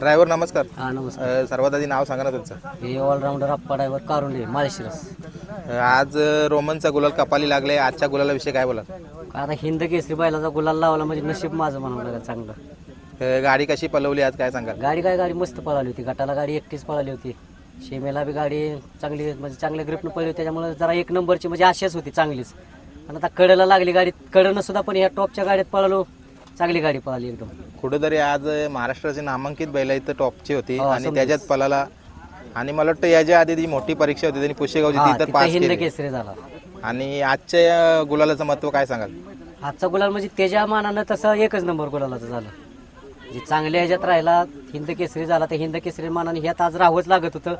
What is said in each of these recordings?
Driver नमस्कार. हा नमस्कार. अ, सर्वात आधी नाव सांगा ना तुमचं. हे all rounder Appa driver Karunde Malshiras अ, आज अ, रोमनचा गुलाल कपाली लागले. आजच्या गुलाला विषय काय बोला आता हिंद केसरी बैलाचा गुलाल लावला म्हणजे नशीब माझं म्हणावं लागेल चांगलं. गाडी कशी पलवली आज काय सांगाल? गाडी काय गाडी मस्त पळाली होती. गटाला गाडी एकटीच पळाली होती. शेमेला बी गाडी चांगली म्हणजे चांगल्या ग्रिपनं पळली होती. त्याच्यामुळे जरा एक नंबरची म्हणजे आशाच होती चांगलीच. आणि आता कडेला लागली गाडी. कडनं सुद्धा पण ह्या टॉपच्या गाडीत पळालो. चांगली गाडी पळाली एकदम. कुठेतरी आज महाराष्ट्राची नामांकित बैल इथं टॉपची होती हो, आणि. त्याच्यात पलाला आणि मला वाटतं याच्या आधी ती मोठी परीक्षा होती त्यांनी पुशेगावची हा ती तर तिथं पास हिंद केली. केसरी झाला. आणि आजच्या या गुलालाचं महत्त्व काय सांगाल? आजचा गुलाल म्हणजे त्याच्या मानानं तसं एकच नंबर गुलालाचं झालं. जे चांगल्या ह्याच्यात राहिला हिंद केसरी झाला तर हिंद केसरी मानाने ह्यात आज राहावंच लागत होतं.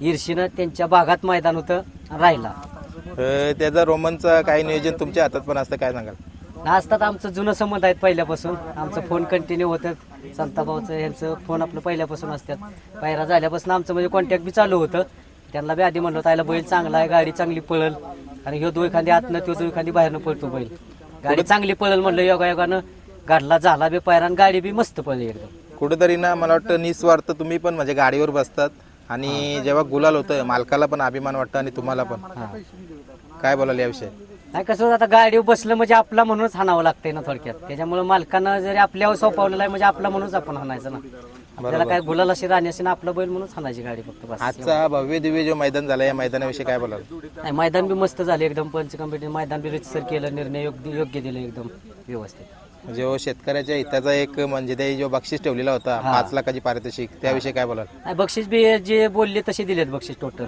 ईर्षीनं त्यांच्या भागात मैदान होतं राहिला. अ, त्याचा रोमनचं काही नियोजन तुमच्या हातात पण असतं काय सांगाल? असतात आमचं जुनं संबंध आहेत पहिल्यापासून. आमचं फोन कंटिन्यू होतं संताभाऊचं यांचं फोन आपलं पहिल्यापासून असतात. पायरा झाल्यापासून आमचं म्हणजे कॉन्टॅक्ट बी चालू होतं. त्यांना बी आधी म्हणलं तायला बैल चांगला आहे गाडी चांगली पळल. आणि ह्यो दो एखादी आतनं तो दो एखादी बाहेरनं पळतो बैल. गाडी चांगली पळल म्हणलं योगा योगानं गाडला झाला बी पायरा आणि गाडी बी मस्त पळली एकदम. कुठेतरी ना मला वाटतं निस्वार्थ तुम्ही पण म्हणजे गाडीवर बसतात. आणि जेव्हा गुलाल होतं मालकाला पण अभिमान वाटतं आणि तुम्हाला पण. काय बोलाल याविषयी? नाही कसं होतं, आता गाडीवर बसलं म्हणजे आपला म्हणूनच हाणावं लागतंय ना थोडक्यात. त्याच्यामुळे मालकानं जरी आपल्यावर सोपवलेलं आहे म्हणजे आपला म्हणूनच आपण हाणायचं ना. आपल्याला काय गुलाल अशी राहणी असेल ना आपलं बैल म्हणूनच हाणायची गाडी फक्त बस. आजचा हा भव्य दिव्य जो मैदान झाला या मैदानाविषयी काय बोलाल? नाही मैदान बी मस्त झाले एकदम पंच कमिटी मैदान बी रितसर केलं निर्णय योग्य योग्य दिले एकदम व्यवस्थित. जो शेतकऱ्याच्या हिताचा एक म्हणजे ते जो बक्षीस ठेवलेला होता पाच लाखाची पारितोषिक त्याविषयी काय बोलाल? नाही बक्षीस बी जे बोलले तसे दिलेत बक्षीस टोटल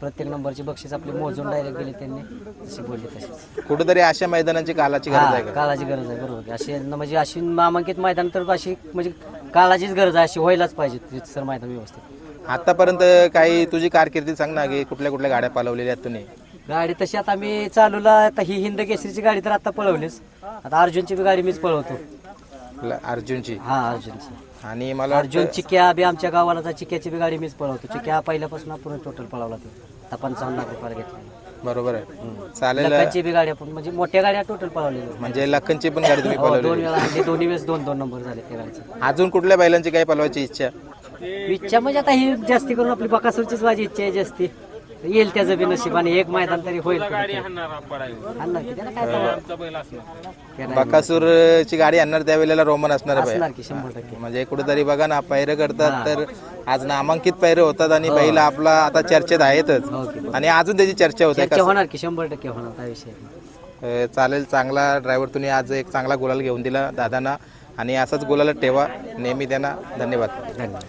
प्रत्येक नंबरची बक्षीस आपली मोजून डायरेक्ट दिले त्यांनी तशी बोलले तसेच कुठेतरी अशा मैदानाची कालाची गरज आहे हा, का काळाची गरज आहे बरोबर. अशी न म्हणजे अशी नामांकित मैदान तर अशी म्हणजे काळाचीच गरज आहे अशी व्हायलाच पाहिजे रितसर मैदान व्यवस्थित. आतापर्यंत काही तुझी कारकिर्दी सांग ना की कुठल्या कुठल्या गाड्या पालवलेल्या आहेत तुम्ही? गाडी तशी आता मी चालूला आता ही हिंद केसरीची गाडी तर आता पळवलीच आता अर्जुनची बी गाडी मीच पळवतो अर्जुनची? हा अर्जुनची. आणि मला अर्जुन वाटतं चिक्या बी आमच्या गावाला जा चिक्याची बी गाडी मीच पळवतो चिक्या पहिल्यापासून आपण टोटल पळवला तो. आता पंचावन्न लाख रुपयाला घेतली बरोबर आहे. चालेल. लखांची बी गाडी आपण म्हणजे मोठ्या गाड्या टोटल पळवलेल्या म्हणजे लखनची पण गाडी तुम्ही हो, दोन वेळा हल्ली दोन्ही वेळेस दोन दोन नंबर झाले त्या गाडीचे. अजून कुठल्या बैलांची काही पलवायची इच्छा? इच्छा म्हणजे आता ही जास्ती करून आपली बकासूरचीच माझी इच्छा आहे जास्ती. येईल त्याचं बी नशीब आणि एक मैदान तरी होईल. आणणार की त्याला काय नाही. बकासूरची गाडी आणणार त्यावेळेला रोमन असणार की शंभर टक्के. म्हणजे कुठेतरी बघा ना पैरे करतात तर आज नामांकित पैरे होतात आणि बैल आपला आता चर्चेत आहेतच. हो की. आणि अजून त्याची चर्चा होते चर्चा होणार की शंभर टक्के होणार काय विषय नाही. अ, चालेल चांगला ड्रायव्हर तुम्ही आज एक चांगला गुलाल घेऊन दिला दादांना. आणि असाच गुलाल ठेवा नेहमी त्यांना धन्यवाद. धन्यवाद.